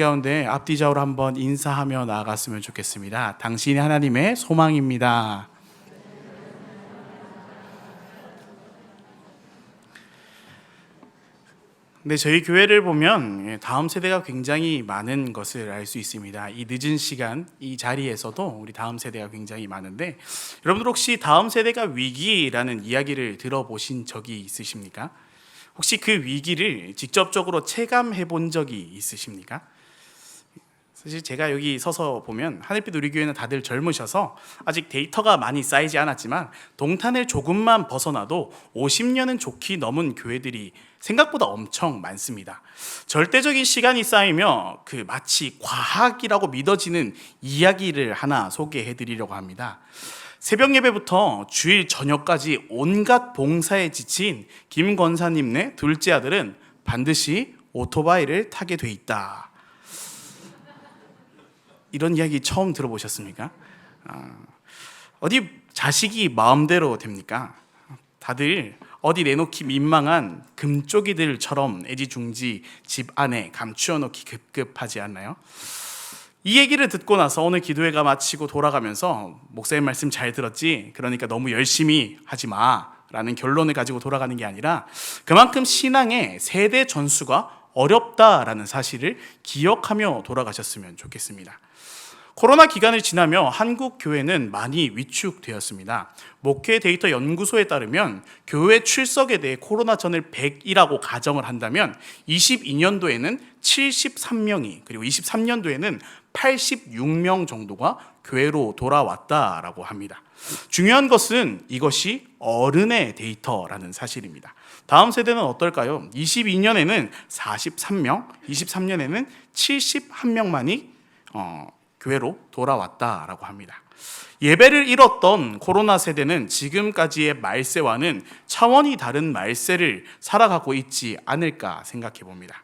가운데 앞뒤적으로 한번 인사하며 나아갔으면 좋겠습니다. 당신이 하나님의 소망입니다. 네, 저희 교회를 보면 예, 다음 세대가 굉장히 많은 것을 알 수 있습니다. 이 늦은 시간, 이 자리에서도 우리 다음 세대가 굉장히 많은데 여러분들 혹시 다음 세대가 위기라는 이야기를 들어보신 적이 있으십니까? 혹시 그 위기를 직접적으로 체감해 본 적이 있으십니까? 사실 제가 여기 서서 보면 하늘빛 우리 교회는 다들 젊으셔서 아직 데이터가 많이 쌓이지 않았지만 동탄을 조금만 벗어나도 50년은 좋게 넘은 교회들이 생각보다 엄청 많습니다. 절대적인 시간이 쌓이며 그 마치 과학이라고 믿어지는 이야기를 하나 소개해 드리려고 합니다. 새벽 예배부터 주일 저녁까지 온갖 봉사에 지친 김 권사님네 둘째 아들은 반드시 오토바이를 타게 돼 있다. 이런 이야기 처음 들어보셨습니까? 아, 어디 자식이 마음대로 됩니까? 다들 어디 내놓기 민망한 금쪽이들처럼 애지중지 집 안에 감추어 놓기 급급하지 않나요? 이 얘기를 듣고 나서 오늘 기도회가 마치고 돌아가면서 목사님 말씀 잘 들었지? 그러니까 너무 열심히 하지 마. 라는 결론을 가지고 돌아가는 게 아니라 그만큼 신앙의 세대 전수가 어렵다라는 사실을 기억하며 돌아가셨으면 좋겠습니다. 코로나 기간을 지나며 한국 교회는 많이 위축되었습니다. 목회 데이터 연구소에 따르면 교회 출석에 대해 코로나 전을 100이라고 가정을 한다면 22년도에는 73명이 그리고 23년도에는 86명 정도가 교회로 돌아왔다라고 합니다. 중요한 것은 이것이 어른의 데이터라는 사실입니다. 다음 세대는 어떨까요? 22년에는 43명, 23년에는 71명만이 어, 교회로 돌아왔다라고 합니다. 예배를 잃었던 코로나 세대는 지금까지의 말세와는 차원이 다른 말세를 살아가고 있지 않을까 생각해 봅니다.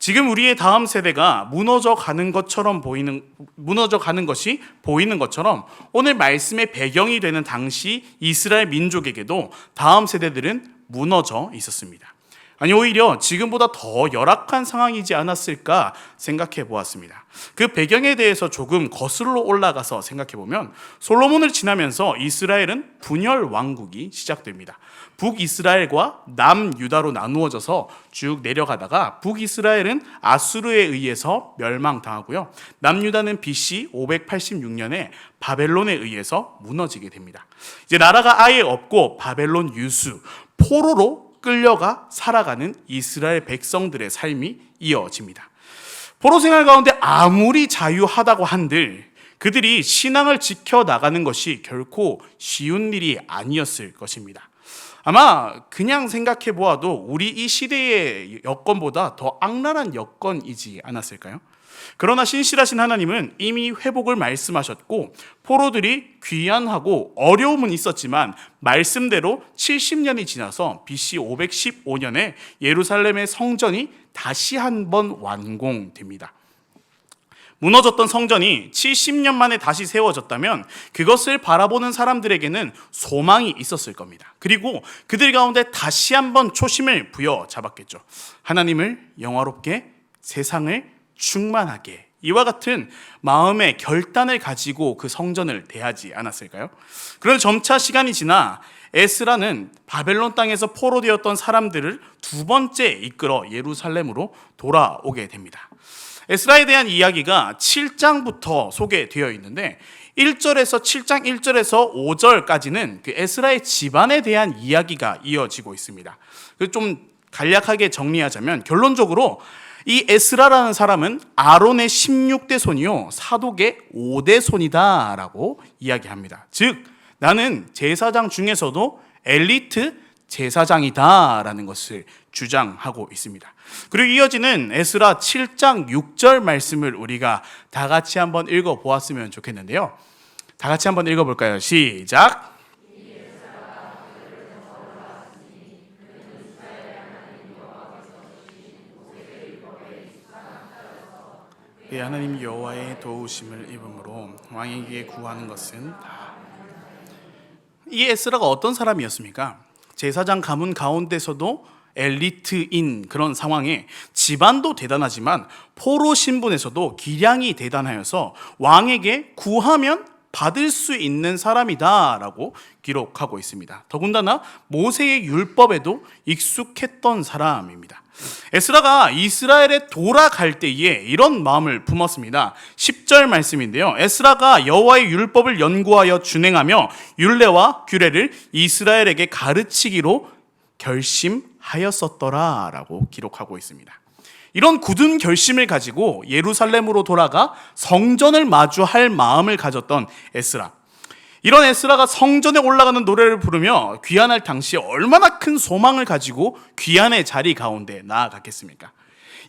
지금 우리의 다음 세대가 무너져 가는 것처럼 보이는 무너져 가는 것이 보이는 것처럼 오늘 말씀의 배경이 되는 당시 이스라엘 민족에게도 다음 세대들은 무너져 있었습니다. 아니 오히려 지금보다 더 열악한 상황이지 않았을까 생각해 보았습니다. 그 배경에 대해서 조금 거슬러 올라가서 생각해 보면 솔로몬을 지나면서 이스라엘은 분열 왕국이 시작됩니다. 북이스라엘과 남유다로 나누어져서 쭉 내려가다가 북이스라엘은 아수르에 의해서 멸망당하고요. 남유다는 BC 586년에 바벨론에 의해서 무너지게 됩니다. 이제 나라가 아예 없고 바벨론 유수 포로로 끌려가 살아가는 이스라엘 백성들의 삶이 이어집니다. 포로 생활 가운데 아무리 자유하다고 한들 그들이 신앙을 지켜 나가는 것이 결코 쉬운 일이 아니었을 것입니다. 아마 그냥 생각해 보아도 우리 이 시대의 여건보다 더 악랄한 여건이지 않았을까요? 그러나 신실하신 하나님은 이미 회복을 말씀하셨고 포로들이 귀환하고 어려움은 있었지만 말씀대로 70년이 지나서 BC 515년에 예루살렘의 성전이 다시 한 번 완공됩니다. 무너졌던 성전이 70년 만에 다시 세워졌다면 그것을 바라보는 사람들에게는 소망이 있었을 겁니다. 그리고 그들 가운데 다시 한번 초심을 부여잡았겠죠. 하나님을 영화롭게 세상을 충만하게 이와 같은 마음의 결단을 가지고 그 성전을 대하지 않았을까요? 그런 점차 시간이 지나 에스라는 바벨론 땅에서 포로되었던 사람들을 두 번째 이끌어 예루살렘으로 돌아오게 됩니다. 에스라에 대한 이야기가 7장부터 소개되어 있는데 1절에서 7장 1절에서 5절까지는 그 에스라의 집안에 대한 이야기가 이어지고 있습니다. 좀 간략하게 정리하자면 결론적으로 이 에스라라는 사람은 아론의 16대 손이요 사독의 5대 손이다라고 이야기합니다. 즉 나는 제사장 중에서도 엘리트 제사장이다라는 것을 주장하고 있습니다. 그리고 이어지는 에스라 7장 6절 말씀을 우리가 다 같이 한번 읽어 보았으면 좋겠는데요. 다 같이 한번 읽어 볼까요? 시작. 예, 하나님 여호와의 도우심을 입음으로 왕에게 구하는 것은 다. 이 에스라가 어떤 사람이었습니까? 제사장 가문 가운데서도 엘리트인 그런 상황에 집안도 대단하지만 포로 신분에서도 기량이 대단하여서 왕에게 구하면 받을 수 있는 사람이다라고 기록하고 있습니다. 더군다나 모세의 율법에도 익숙했던 사람입니다. 에스라가 이스라엘에 돌아갈 때에 이런 마음을 품었습니다. 10절 말씀인데요. 에스라가 여호와의 율법을 연구하여 준행하며 율례와 규례를 이스라엘에게 가르치기로 결심하였었더라라고 기록하고 있습니다. 이런 굳은 결심을 가지고 예루살렘으로 돌아가 성전을 마주할 마음을 가졌던 에스라. 이런 에스라가 성전에 올라가는 노래를 부르며 귀환할 당시 얼마나 큰 소망을 가지고 귀환의 자리 가운데 나아갔겠습니까?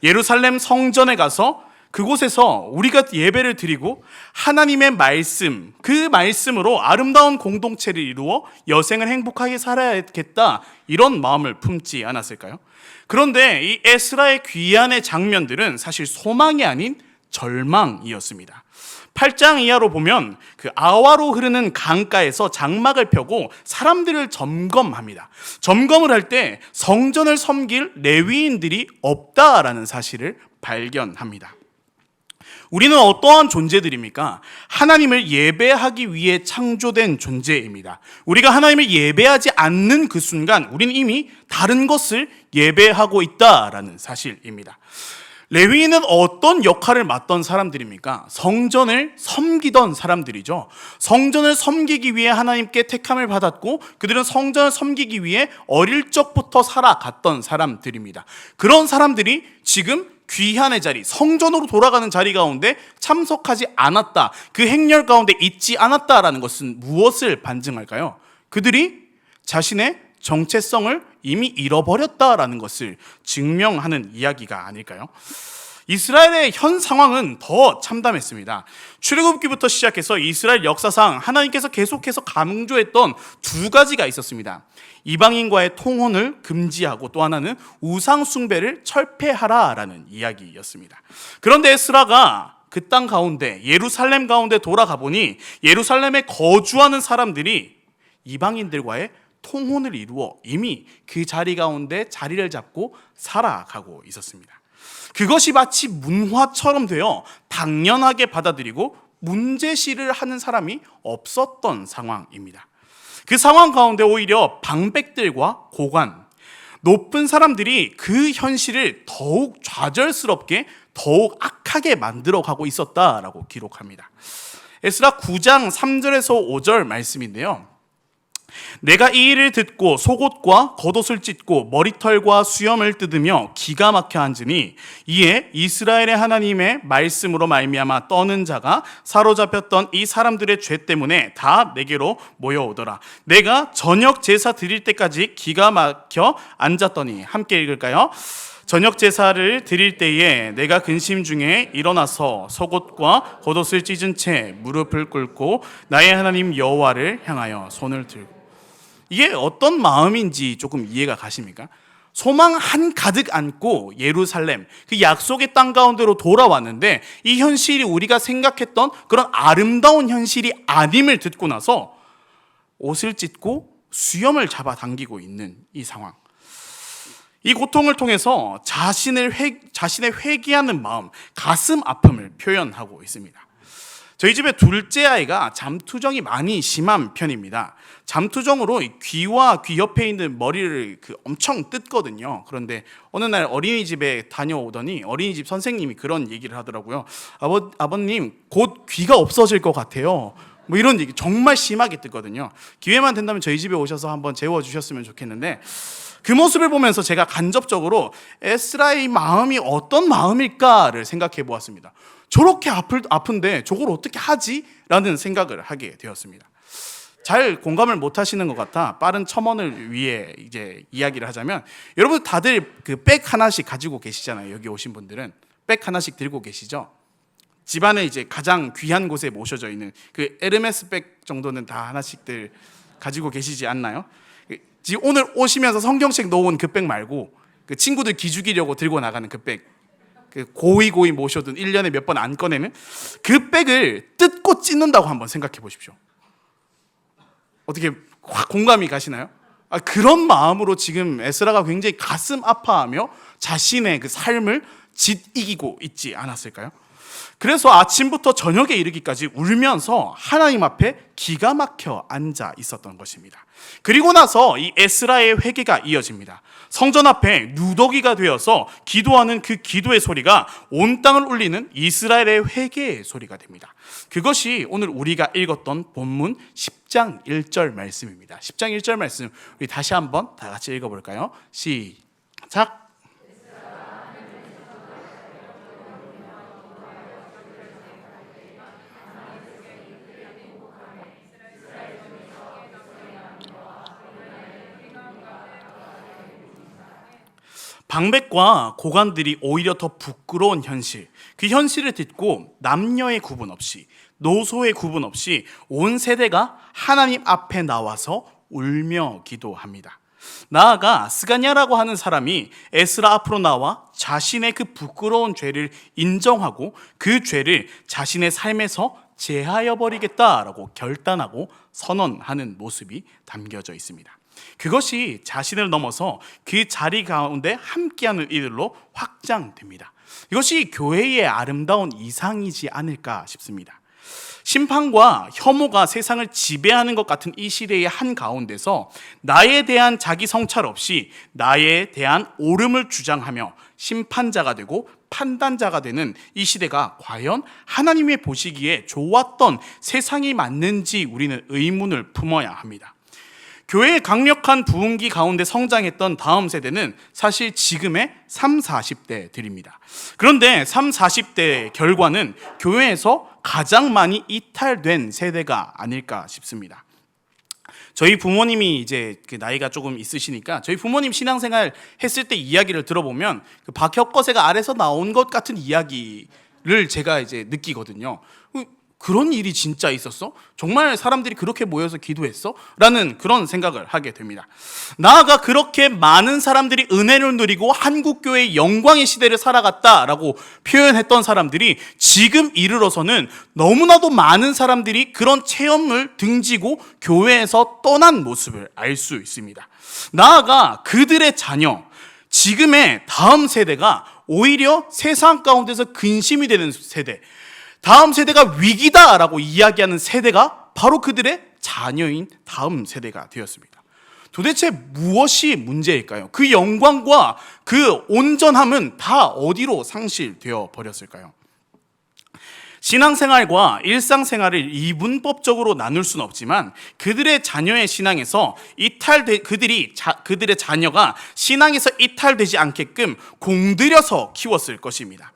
예루살렘 성전에 가서 그곳에서 우리가 예배를 드리고 하나님의 말씀, 그 말씀으로 아름다운 공동체를 이루어 여생을 행복하게 살아야겠다. 이런 마음을 품지 않았을까요? 그런데 이 에스라의 귀환의 장면들은 사실 소망이 아닌 절망이었습니다. 8장 이하로 보면 그 아와로 흐르는 강가에서 장막을 펴고 사람들을 점검합니다. 점검을 할 때 성전을 섬길 레위인들이 없다라는 사실을 발견합니다. 우리는 어떠한 존재들입니까? 하나님을 예배하기 위해 창조된 존재입니다. 우리가 하나님을 예배하지 않는 그 순간 우리는 이미 다른 것을 예배하고 있다라는 사실입니다. 레위인은 어떤 역할을 맡던 사람들입니까? 성전을 섬기던 사람들이죠. 성전을 섬기기 위해 하나님께 택함을 받았고 그들은 성전을 섬기기 위해 어릴 적부터 살아갔던 사람들입니다. 그런 사람들이 지금 귀한의 자리, 성전으로 돌아가는 자리 가운데 참석하지 않았다. 그 행렬 가운데 있지 않았다라는 것은 무엇을 반증할까요? 그들이 자신의 정체성을 이미 잃어버렸다라는 것을 증명하는 이야기가 아닐까요? 이스라엘의 현 상황은 더 참담했습니다. 출애굽기부터 시작해서 이스라엘 역사상 하나님께서 계속해서 강조했던 두 가지가 있었습니다. 이방인과의 통혼을 금지하고 또 하나는 우상 숭배를 철폐하라라는 이야기였습니다. 그런데 에스라가 그 땅 가운데 예루살렘 가운데 돌아가 보니 예루살렘에 거주하는 사람들이 이방인들과의 통혼을 이루어 이미 그 자리 가운데 자리를 잡고 살아가고 있었습니다. 그것이 마치 문화처럼 되어 당연하게 받아들이고 문제시를 하는 사람이 없었던 상황입니다. 그 상황 가운데 오히려 방백들과 고관, 높은 사람들이 그 현실을 더욱 좌절스럽게 더욱 악하게 만들어 가고 있었다라고 기록합니다. 에스라 9장 3절에서 5절 말씀인데요. 내가 이 일을 듣고 속옷과 겉옷을 찢고 머리털과 수염을 뜯으며 기가 막혀 앉으니 이에 이스라엘의 하나님의 말씀으로 말미암아 떠는 자가 사로잡혔던 이 사람들의 죄 때문에 다 내게로 모여오더라. 내가 저녁 제사 드릴 때까지 기가 막혀 앉았더니 함께 읽을까요? 저녁 제사를 드릴 때에 내가 근심 중에 일어나서 속옷과 겉옷을 찢은 채 무릎을 꿇고 나의 하나님 여호와를 향하여 손을 들고 이게 어떤 마음인지 조금 이해가 가십니까? 소망 한 가득 안고 예루살렘 그 약속의 땅 가운데로 돌아왔는데 이 현실이 우리가 생각했던 그런 아름다운 현실이 아님을 듣고 나서 옷을 찢고 수염을 잡아당기고 있는 이 상황. 이 고통을 통해서 자신을 회, 자신의 회개하는 마음, 가슴 아픔을 표현하고 있습니다. 저희 집에 둘째 아이가 잠투정이 많이 심한 편입니다. 잠투정으로 귀와 귀 옆에 있는 머리를 그 엄청 뜯거든요. 그런데 어느 날 어린이집에 다녀오더니 어린이집 선생님이 그런 얘기를 하더라고요. 아버, 아버님, 곧 귀가 없어질 것 같아요. 뭐 이런 얘기 정말 심하게 뜯거든요. 기회만 된다면 저희 집에 오셔서 한번 재워주셨으면 좋겠는데 그 모습을 보면서 제가 간접적으로 에스라의 마음이 어떤 마음일까를 생각해 보았습니다. 저렇게 아플, 아픈데 저걸 어떻게 하지? 라는 생각을 하게 되었습니다. 잘 공감을 못 하시는 것 같아 빠른 첨언을 위해 이제 이야기를 하자면 여러분 다들 그 백 하나씩 가지고 계시잖아요. 여기 오신 분들은 백 하나씩 들고 계시죠? 집안에 이제 가장 귀한 곳에 모셔져 있는 그 에르메스 백 정도는 다 하나씩들 가지고 계시지 않나요? 지금 오늘 오시면서 성경책 놓은 그 백 말고 그 친구들 기죽이려고 들고 나가는 그 백, 그 고이 고이 모셔둔 1년에 몇 번 안 꺼내는 그 백을 뜯고 찢는다고 한번 생각해 보십시오. 어떻게 확 공감이 가시나요? 아, 그런 마음으로 지금 에스라가 굉장히 가슴 아파하며 자신의 그 삶을 짓 이기고 있지 않았을까요? 그래서 아침부터 저녁에 이르기까지 울면서 하나님 앞에 기가 막혀 앉아 있었던 것입니다. 그리고 나서 이 에스라의 회개가 이어집니다. 성전 앞에 누더기가 되어서 기도하는 그 기도의 소리가 온 땅을 울리는 이스라엘의 회개의 소리가 됩니다. 그것이 오늘 우리가 읽었던 본문 10장 1절 말씀입니다. 10장 1절 말씀 우리 다시 한번 다 같이 읽어볼까요? 시작. 방백과 고관들이 오히려 더 부끄러운 현실, 그 현실을 듣고 남녀의 구분 없이 노소의 구분 없이 온 세대가 하나님 앞에 나와서 울며 기도합니다. 나아가 스가냐라고 하는 사람이 에스라 앞으로 나와 자신의 그 부끄러운 죄를 인정하고 그 죄를 자신의 삶에서 제하여 버리겠다라고 결단하고 선언하는 모습이 담겨져 있습니다. 그것이 자신을 넘어서 그 자리 가운데 함께하는 이들로 확장됩니다. 이것이 교회의 아름다운 이상이지 않을까 싶습니다. 심판과 혐오가 세상을 지배하는 것 같은 이 시대의 한 가운데서 나에 대한 자기 성찰 없이 나에 대한 옳음을 주장하며 심판자가 되고 판단자가 되는 이 시대가 과연 하나님의 보시기에 좋았던 세상이 맞는지 우리는 의문을 품어야 합니다. 교회의 강력한 부흥기 가운데 성장했던 다음 세대는 사실 지금의 3, 40대들입니다. 그런데 3, 40대의 결과는 교회에서 가장 많이 이탈된 세대가 아닐까 싶습니다. 저희 부모님이 이제 그 나이가 조금 있으시니까 저희 부모님 신앙생활 했을 때 이야기를 들어보면 그 박혁거세가 아래서 나온 것 같은 이야기를 제가 이제 느끼거든요. 그런 일이 진짜 있었어? 정말 사람들이 그렇게 모여서 기도했어? 라는 그런 생각을 하게 됩니다. 나아가 그렇게 많은 사람들이 은혜를 누리고 한국교회의 영광의 시대를 살아갔다라고 표현했던 사람들이 지금 이르러서는 너무나도 많은 사람들이 그런 체험을 등지고 교회에서 떠난 모습을 알 수 있습니다. 나아가 그들의 자녀, 지금의 다음 세대가 오히려 세상 가운데서 근심이 되는 세대, 다음 세대가 위기다라고 이야기하는 세대가 바로 그들의 자녀인 다음 세대가 되었습니다. 도대체 무엇이 문제일까요? 그 영광과 그 온전함은 다 어디로 상실되어 버렸을까요? 신앙생활과 일상생활을 이분법적으로 나눌 수는 없지만 그들의 자녀의 신앙에서 이탈돼 그들이 자, 그들의 자녀가 신앙에서 이탈되지 않게끔 공들여서 키웠을 것입니다.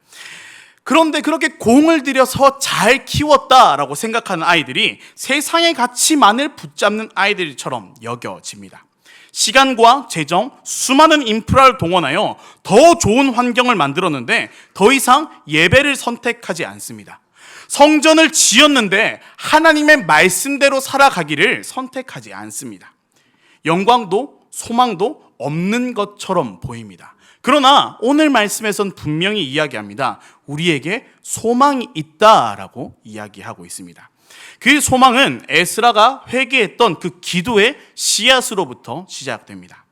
그런데 그렇게 공을 들여서 잘 키웠다라고 생각하는 아이들이 세상의 가치만을 붙잡는 아이들처럼 여겨집니다. 시간과 재정, 수많은 인프라를 동원하여 더 좋은 환경을 만들었는데 더 이상 예배를 선택하지 않습니다. 성전을 지었는데 하나님의 말씀대로 살아가기를 선택하지 않습니다. 영광도 소망도 없는 것처럼 보입니다. 그러나 오늘 말씀에선 분명히 이야기합니다. 우리에게 소망이 있다라고 이야기하고 있습니다. 그 소망은 에스라가 회개했던 그 기도의 씨앗으로부터 시작됩니다.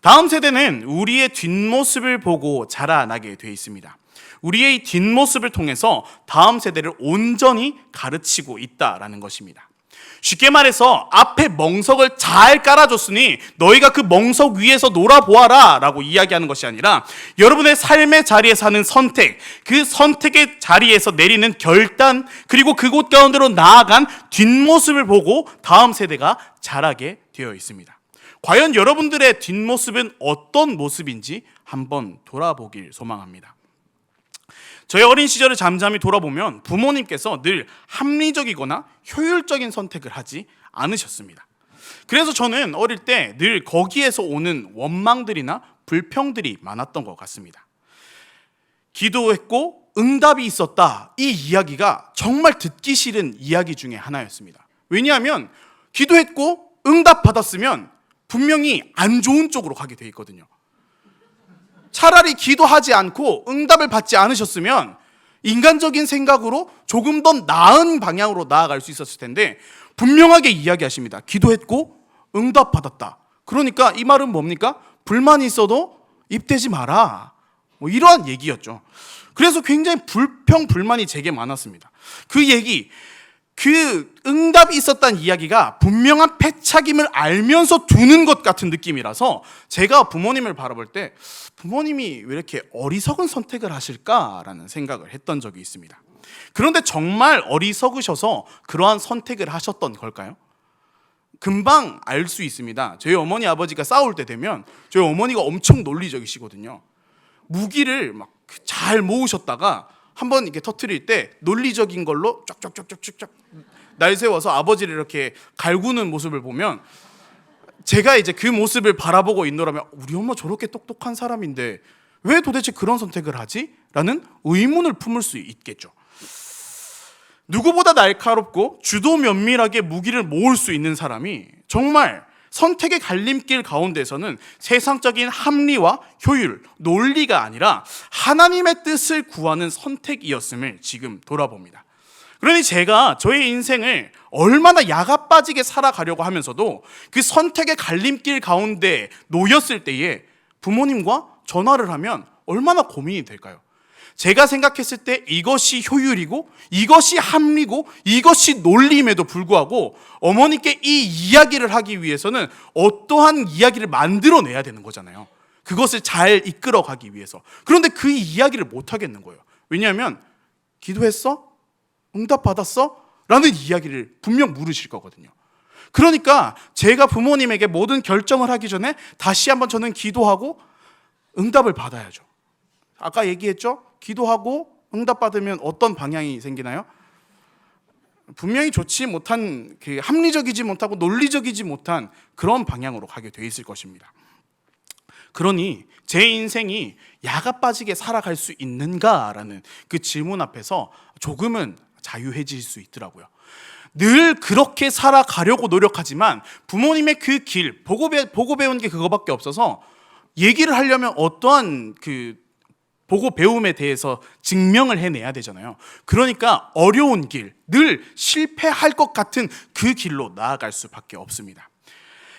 다음 세대는 우리의 뒷모습을 보고 자라나게 되어 있습니다. 우리의 뒷모습을 통해서 다음 세대를 온전히 가르치고 있다라는 것입니다. 쉽게 말해서 앞에 멍석을 잘 깔아줬으니 너희가 그 멍석 위에서 놀아보아라 라고 이야기하는 것이 아니라 여러분의 삶의 자리에 사는 선택, 그 선택의 자리에서 내리는 결단, 그리고 그곳 가운데로 나아간 뒷모습을 보고 다음 세대가 자라게 되어 있습니다. 과연 여러분들의 뒷모습은 어떤 모습인지 한번 돌아보길 소망합니다. 저희 어린 시절을 잠잠히 돌아보면 부모님께서 늘 합리적이거나 효율적인 선택을 하지 않으셨습니다. 그래서 저는 어릴 때 늘 거기에서 오는 원망들이나 불평들이 많았던 것 같습니다. 기도했고 응답이 있었다. 이 이야기가 정말 듣기 싫은 이야기 중에 하나였습니다. 왜냐하면 기도했고 응답 받았으면 분명히 안 좋은 쪽으로 가게 돼 있거든요. 차라리 기도하지 않고 응답을 받지 않으셨으면 인간적인 생각으로 조금 더 나은 방향으로 나아갈 수 있었을 텐데 분명하게 이야기하십니다. 기도했고 응답 받았다. 그러니까 이 말은 뭡니까? 불만이 있어도 입대지 마라. 뭐 이러한 얘기였죠. 그래서 굉장히 불평 불만이 제게 많았습니다. 그 얘기 그 응답이 있었다는 이야기가 분명한 패착임을 알면서 두는 것 같은 느낌이라서 제가 부모님을 바라볼 때 부모님이 왜 이렇게 어리석은 선택을 하실까라는 생각을 했던 적이 있습니다. 그런데 정말 어리석으셔서 그러한 선택을 하셨던 걸까요? 금방 알 수 있습니다. 저희 어머니 아버지가 싸울 때 되면 저희 어머니가 엄청 논리적이시거든요. 무기를 막 잘 모으셨다가 한번 이렇게 터트릴 때 논리적인 걸로 쫙쫙쫙쫙쫙 날 세워서 아버지를 이렇게 갈구는 모습을 보면 제가 이제 그 모습을 바라보고 있노라면 우리 엄마 저렇게 똑똑한 사람인데 왜 도대체 그런 선택을 하지? 라는 의문을 품을 수 있겠죠. 누구보다 날카롭고 주도 면밀하게 무기를 모을 수 있는 사람이 정말 선택의 갈림길 가운데서는 세상적인 합리와 효율, 논리가 아니라 하나님의 뜻을 구하는 선택이었음을 지금 돌아봅니다. 그러니 제가 저의 인생을 얼마나 야가 빠지게 살아가려고 하면서도 그 선택의 갈림길 가운데 놓였을 때에 부모님과 전화를 하면 얼마나 고민이 될까요? 제가 생각했을 때 이것이 효율이고 이것이 합리고 이것이 논리임에도 불구하고 어머니께 이 이야기를 하기 위해서는 어떠한 이야기를 만들어내야 되는 거잖아요. 그것을 잘 이끌어 가기 위해서. 그런데 그 이야기를 못 하겠는 거예요. 왜냐하면 기도했어? 응답 받았어? 라는 이야기를 분명 물으실 거거든요. 그러니까 제가 부모님에게 모든 결정을 하기 전에 다시 한번 저는 기도하고 응답을 받아야죠. 아까 얘기했죠? 기도하고 응답 받으면 어떤 방향이 생기나요? 분명히 좋지 못한 그 합리적이지 못하고 논리적이지 못한 그런 방향으로 가게 돼 있을 것입니다. 그러니 제 인생이 야가 빠지게 살아갈 수 있는가라는 그 질문 앞에서 조금은 자유해질 수 있더라고요. 늘 그렇게 살아가려고 노력하지만 부모님의 그 길 보고 배, 보고 배운 게 그거밖에 없어서 얘기를 하려면 어떠한 그 보고 배움에 대해서 증명을 해내야 되잖아요. 그러니까 어려운 길, 늘 실패할 것 같은 그 길로 나아갈 수밖에 없습니다.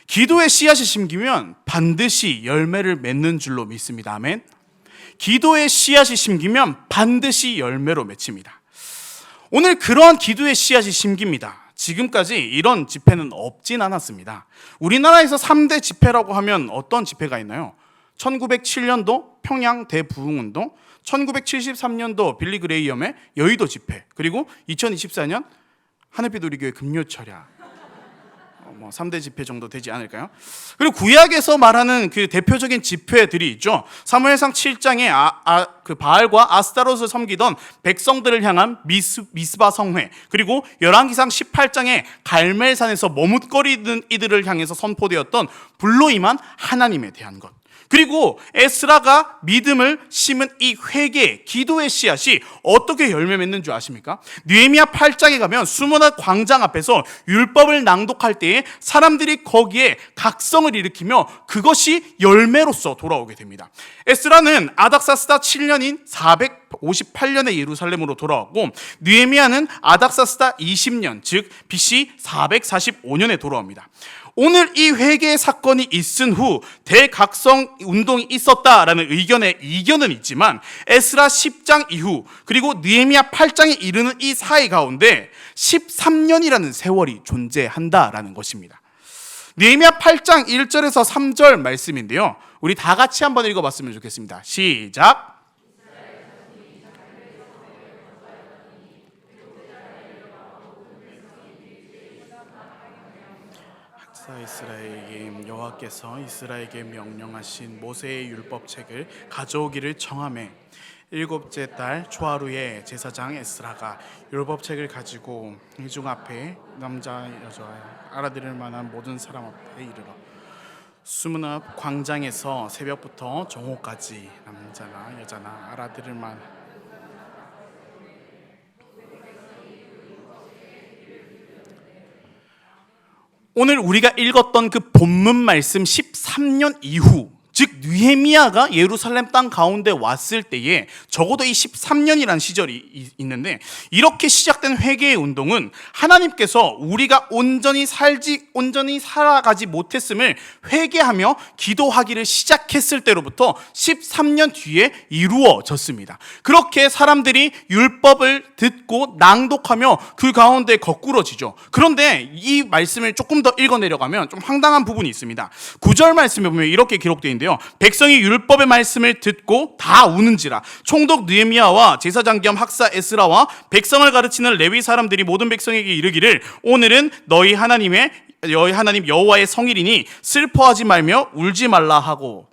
기도의 씨앗이 심기면 반드시 열매를 맺는 줄로 믿습니다. 아멘. 기도의 씨앗이 심기면 반드시 열매로 맺힙니다. 오늘 그러한 기도의 씨앗이 심깁니다. 지금까지 이런 집회는 없진 않았습니다. 우리나라에서 3대 집회라고 하면 어떤 집회가 있나요? 1907년도 평양 대부흥운동, 1973년도 빌리 그레이엄의 여의도 집회, 그리고 2024년 하늘빛 우리교회 금요철야. 어, 뭐 3대 집회 정도 되지 않을까요? 그리고 구약에서 말하는 그 대표적인 집회들이 있죠. 사무엘상 7장에 아, 아, 그 바알과 아스타롯을 섬기던 백성들을 향한 미스, 미스바 성회, 그리고 열왕기상 18장에 갈멜산에서 머뭇거리는 이들을 향해서 선포되었던 불로 임한 하나님에 대한 것. 그리고 에스라가 믿음을 심은 이 회개, 기도의 씨앗이 어떻게 열매 맺는 줄 아십니까? 느헤미야 8장에 가면 수문화 광장 앞에서 율법을 낭독할 때에 사람들이 거기에 각성을 일으키며 그것이 열매로서 돌아오게 됩니다. 에스라는 아닥사스다 7년인 458년에 예루살렘으로 돌아왔고 느헤미야는 아닥사스다 20년, 즉 BC 445년에 돌아옵니다. 오늘 이 회개 사건이 있은 후 대각성 운동이 있었다라는 의견에 이견은 있지만 에스라 10장 이후 그리고 느헤미야 8장에 이르는 이 사이 가운데 13년이라는 세월이 존재한다라는 것입니다. 느헤미야 8장 1절에서 3절 말씀인데요. 우리 다 같이 한번 읽어 봤으면 좋겠습니다. 시작. 사 이스라엘에게 여호와께서 이스라엘에게 명령하신 모세의 율법책을 가져오기를 청함에 일곱째 달 초하루에 제사장 에스라가 율법책을 가지고 이중 앞에 남자 여자 알아들을 만한 모든 사람 앞에 이르러 수문 앞 광장에서 새벽부터 정오까지 남자나 여자나 알아들을 만 오늘 우리가 읽었던 그 본문 말씀 13년 이후 즉 느헤미야가 예루살렘 땅 가운데 왔을 때에 적어도 이 13년이라는 시절이 이- 있는데 이렇게 시작된 회개의 운동은 하나님께서 우리가 온전히 살지 온전히 살아가지 못했음을 회개하며 기도하기를 시작했을 때로부터 13년 뒤에 이루어졌습니다. 그렇게 사람들이 율법을 듣고 낭독하며 그 가운데 거꾸러지죠. 그런데 이 말씀을 조금 더 읽어 내려가면 좀 황당한 부분이 있습니다. 9절 말씀에 보면 이렇게 기록되어 있는데 요. 백성이 율법의 말씀을 듣고 다 우는지라 총독 느헤미야와 제사장 겸 학사 에스라와 백성을 가르치는 레위 사람들이 모든 백성에게 이르기를 오늘은 너희 하나님의 너희 하나님 여호와의 성일이니 슬퍼하지 말며 울지 말라 하고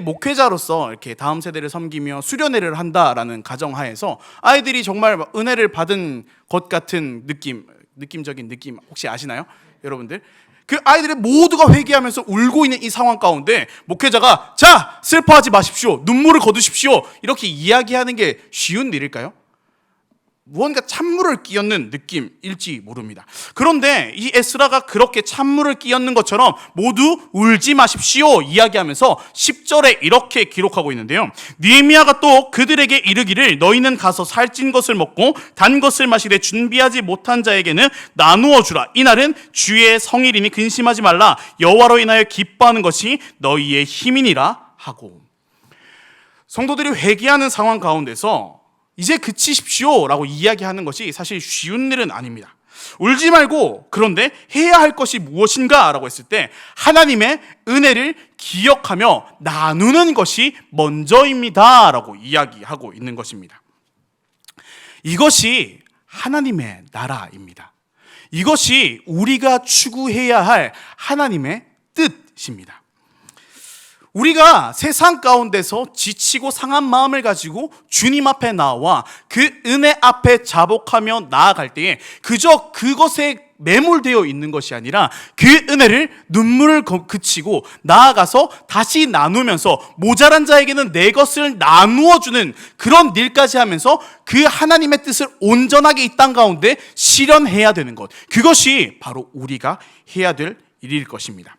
목회자로서 이렇게 다음 세대를 섬기며 수련회를 한다라는 가정하에서 아이들이 정말 은혜를 받은 것 같은 느낌, 느낌적인 느낌 혹시 아시나요, 여러분들? 그 아이들이 모두가 회개하면서 울고 있는 이 상황 가운데 목회자가 자 슬퍼하지 마십시오, 눈물을 거두십시오 이렇게 이야기하는 게 쉬운 일일까요? 무언가 찬물을 끼얹는 느낌일지 모릅니다. 그런데 이 에스라가 그렇게 찬물을 끼얹는 것처럼 모두 울지 마십시오 이야기하면서 10절에 이렇게 기록하고 있는데요. 니에미아가 또 그들에게 이르기를 너희는 가서 살찐 것을 먹고 단 것을 마시되 준비하지 못한 자에게는 나누어 주라. 이날은 주의 성일이니 근심하지 말라. 여호와로 인하여 기뻐하는 것이 너희의 힘이니라 하고 성도들이 회개하는 상황 가운데서 이제 그치십시오 라고 이야기하는 것이 사실 쉬운 일은 아닙니다. 울지 말고 그런데 해야 할 것이 무엇인가 라고 했을 때 하나님의 은혜를 기억하며 나누는 것이 먼저입니다 라고 이야기하고 있는 것입니다. 이것이 하나님의 나라입니다. 이것이 우리가 추구해야 할 하나님의 뜻입니다. 우리가 세상 가운데서 지치고 상한 마음을 가지고 주님 앞에 나와 그 은혜 앞에 자복하며 나아갈 때에 그저 그것에 매몰되어 있는 것이 아니라 그 은혜를 눈물을 거- 그치고 나아가서 다시 나누면서 모자란 자에게는 내 것을 나누어 주는 그런 일까지 하면서 그 하나님의 뜻을 온전하게 이 땅 가운데 실현해야 되는 것. 그것이 바로 우리가 해야 될 일일 것입니다.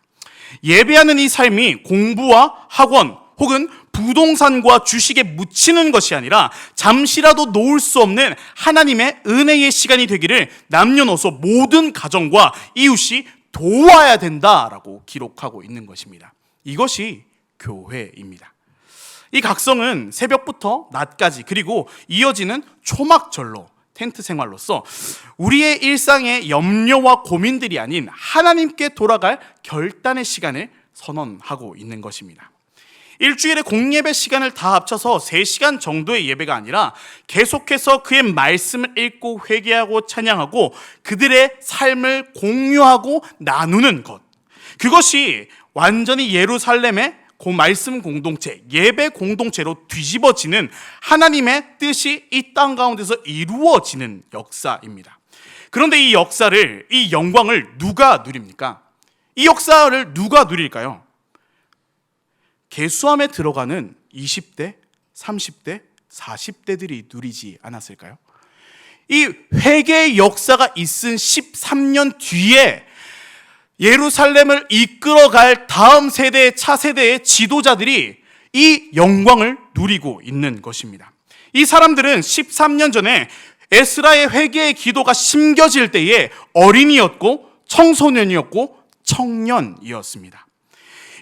예배하는 이 삶이 공부와 학원 혹은 부동산과 주식에 묻히는 것이 아니라 잠시라도 놓을 수 없는 하나님의 은혜의 시간이 되기를 남녀노소 모든 가정과 이웃이 도와야 된다라고 기록하고 있는 것입니다. 이것이 교회입니다. 이 각성은 새벽부터 낮까지 그리고 이어지는 초막절로 텐트 생활로서 우리의 일상의 염려와 고민들이 아닌 하나님께 돌아갈 결단의 시간을 선언하고 있는 것입니다. 일주일에 공예배 시간을 다 합쳐서 3시간 정도의 예배가 아니라 계속해서 그의 말씀을 읽고 회개하고 찬양하고 그들의 삶을 공유하고 나누는 것. 그것이 완전히 예루살렘의 그 말씀 공동체, 예배 공동체로 뒤집어지는 하나님의 뜻이 이 땅 가운데서 이루어지는 역사입니다. 그런데 이 역사를, 이 영광을 누가 누립니까? 이 역사를 누가 누릴까요? 개수함에 들어가는 20대, 30대, 40대들이 누리지 않았을까요? 이 회개의 역사가 있은 13년 뒤에 예루살렘을 이끌어갈 다음 세대의 차세대의 지도자들이 이 영광을 누리고 있는 것입니다. 이 사람들은 13년 전에 에스라의 회개의 기도가 심겨질 때에 어린이였고 청소년이었고 청년이었습니다.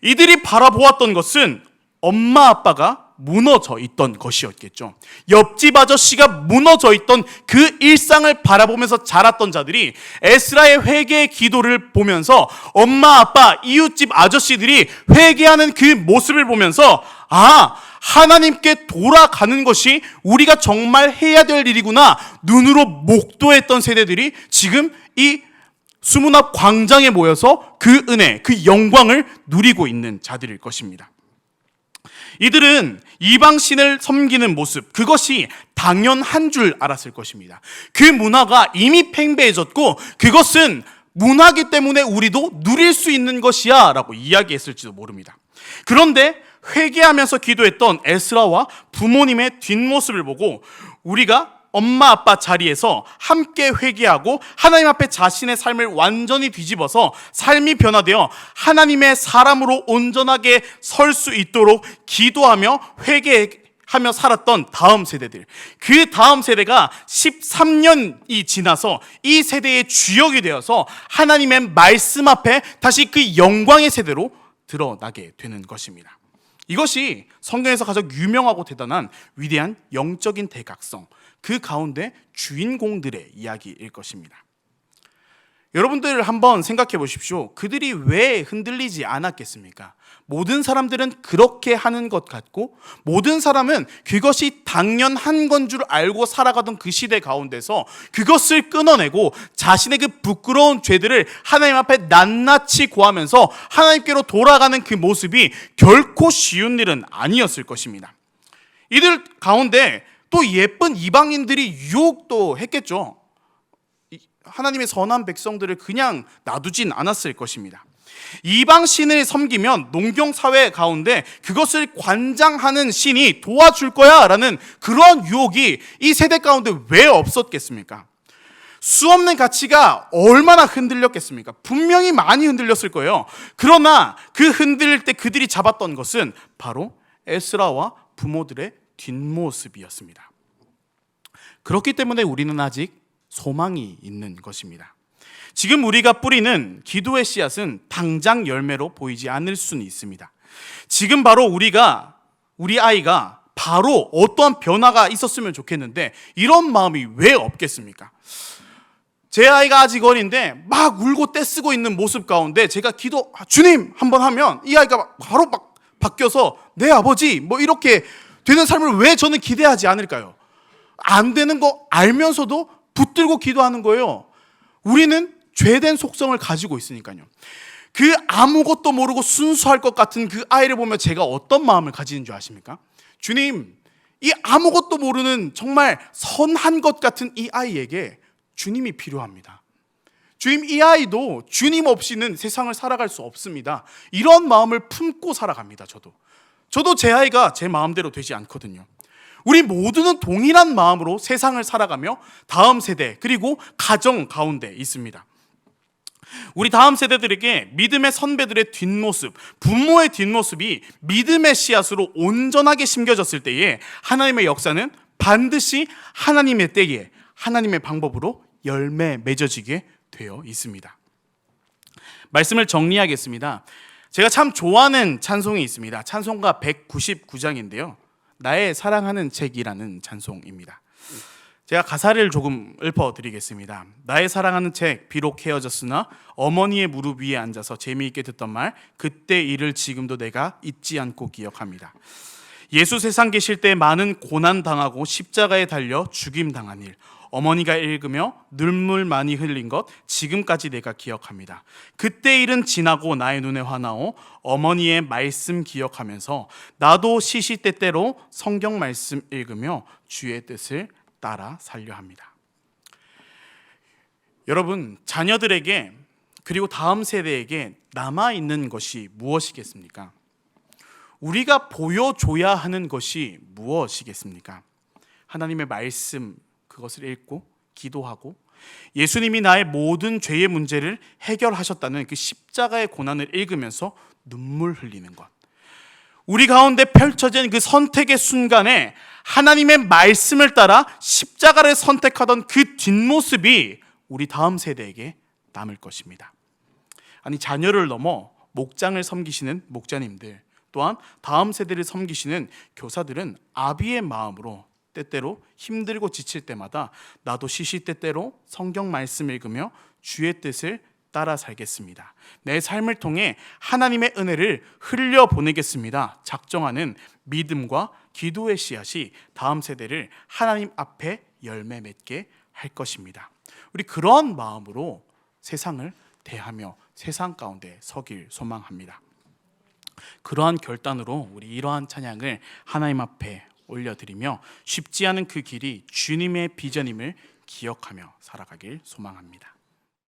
이들이 바라보았던 것은 엄마 아빠가 무너져 있던 것이었겠죠. 옆집 아저씨가 무너져 있던 그 일상을 바라보면서 자랐던 자들이 에스라의 회개의 기도를 보면서 엄마 아빠 이웃집 아저씨들이 회개하는 그 모습을 보면서 아 하나님께 돌아가는 것이 우리가 정말 해야 될 일이구나 눈으로 목도했던 세대들이 지금 이 수문 앞 광장에 모여서 그 은혜, 그 영광을 누리고 있는 자들일 것입니다. 이들은 이방신을 섬기는 모습, 그것이 당연한 줄 알았을 것입니다. 그 문화가 이미 팽배해졌고, 그것은 문화기 때문에 우리도 누릴 수 있는 것이야 라고 이야기했을지도 모릅니다. 그런데 회개하면서 기도했던 에스라와 부모님의 뒷모습을 보고 우리가 엄마 아빠 자리에서 함께 회개하고 하나님 앞에 자신의 삶을 완전히 뒤집어서 삶이 변화되어 하나님의 사람으로 온전하게 설 수 있도록 기도하며 회개 하며 살았던 다음 세대들. 그 다음 세대가 13년이 지나서 이 세대의 주역이 되어서 하나님의 말씀 앞에 다시 그 영광의 세대로 드러나게 되는 것입니다. 이것이 성경에서 가장 유명하고 대단한 위대한 영적인 대각성, 그 가운데 주인공들의 이야기일 것입니다. 여러분들 한번 생각해 보십시오. 그들이 왜 흔들리지 않았겠습니까? 모든 사람들은 그렇게 하는 것 같고, 모든 사람은 그것이 당연한 건 줄 알고 살아가던 그 시대 가운데서 그것을 끊어내고 자신의 그 부끄러운 죄들을 하나님 앞에 낱낱이 고하면서 하나님께로 돌아가는 그 모습이 결코 쉬운 일은 아니었을 것입니다. 이들 가운데 또 예쁜 이방인들이 유혹도 했겠죠. 하나님의 선한 백성들을 그냥 놔두진 않았을 것입니다. 이방 신을 섬기면 농경 사회 가운데 그것을 관장하는 신이 도와줄 거야라는 그런 유혹이 이 세대 가운데 왜 없었겠습니까? 수 없는 가치가 얼마나 흔들렸겠습니까? 분명히 많이 흔들렸을 거예요. 그러나 그 흔들릴 때 그들이 잡았던 것은 바로 에스라와 부모들의 뒷모습이었습니다. 그렇기 때문에 우리는 아직 소망이 있는 것입니다. 지금 우리가 뿌리는 기도의 씨앗은 당장 열매로 보이지 않을 수는 있습니다. 지금 바로 우리가 우리 아이가 바로 어떠한 변화가 있었으면 좋겠는데 이런 마음이 왜 없겠습니까? 제 아이가 아직 어린데 막 울고 떼쓰고 있는 모습 가운데 제가 기도 아, 주님 한번 하면 이 아이가 막 바로 막 바뀌어서 내 아버지 뭐 이렇게 되는 삶을 왜 저는 기대하지 않을까요? 안 되는 거 알면서도 붙들고 기도하는 거예요. 우리는 죄된 속성을 가지고 있으니까요. 그 아무것도 모르고 순수할 것 같은 그 아이를 보면 제가 어떤 마음을 가지는 줄 아십니까? 주님, 이 아무것도 모르는 정말 선한 것 같은 이 아이에게 주님이 필요합니다. 주님, 이 아이도 주님 없이는 세상을 살아갈 수 없습니다. 이런 마음을 품고 살아갑니다, 저도. 저도 제 아이가 제 마음대로 되지 않거든요. 우리 모두는 동일한 마음으로 세상을 살아가며 다음 세대 그리고 가정 가운데 있습니다. 우리 다음 세대들에게 믿음의 선배들의 뒷모습, 부모의 뒷모습이 믿음의 씨앗으로 온전하게 심겨졌을 때에 하나님의 역사는 반드시 하나님의 때에 하나님의 방법으로 열매 맺어지게 되어 있습니다. 말씀을 정리하겠습니다. 제가 참 좋아하는 찬송이 있습니다. 찬송가 199장인데요. 나의 사랑하는 책이라는 찬송입니다. 제가 가사를 조금 읊어드리겠습니다. 나의 사랑하는 책, 비록 헤어졌으나 어머니의 무릎 위에 앉아서 재미있게 듣던 말, 그때 일을 지금도 내가 잊지 않고 기억합니다. 예수 세상 계실 때 많은 고난 당하고 십자가에 달려 죽임 당한 일, 어머니가 읽으며 눈물 많이 흘린 것 지금까지 내가 기억합니다. 그때 일은 지나고 나의 눈에 화나오 어머니의 말씀 기억하면서 나도 시시때때로 성경 말씀 읽으며 주의 뜻을 따라 살려 합니다. 여러분, 자녀들에게 그리고 다음 세대에게 남아 있는 것이 무엇이겠습니까? 우리가 보여줘야 하는 것이 무엇이겠습니까? 하나님의 말씀 그것을 읽고 기도하고 예수님이 나의 모든 죄의 문제를 해결하셨다는 그 십자가의 고난을 읽으면서 눈물 흘리는 것. 우리 가운데 펼쳐진 그 선택의 순간에 하나님의 말씀을 따라 십자가를 선택하던 그 뒷모습이 우리 다음 세대에게 남을 것입니다. 아니 자녀를 넘어 목장을 섬기시는 목자님들 또한 다음 세대를 섬기시는 교사들은 아비의 마음으로 때때로 힘들고 지칠 때마다 나도 시시때때로 성경 말씀 읽으며 주의 뜻을 따라 살겠습니다. 내 삶을 통해 하나님의 은혜를 흘려 보내겠습니다. 작정하는 믿음과 기도의 씨앗이 다음 세대를 하나님 앞에 열매 맺게 할 것입니다. 우리 그런 마음으로 세상을 대하며 세상 가운데 서길 소망합니다. 그러한 결단으로 우리 이러한 찬양을 하나님 앞에 올려드리며 쉽지 않은 그 길이 주님의 비전임을 기억하며 살아가길 소망합니다.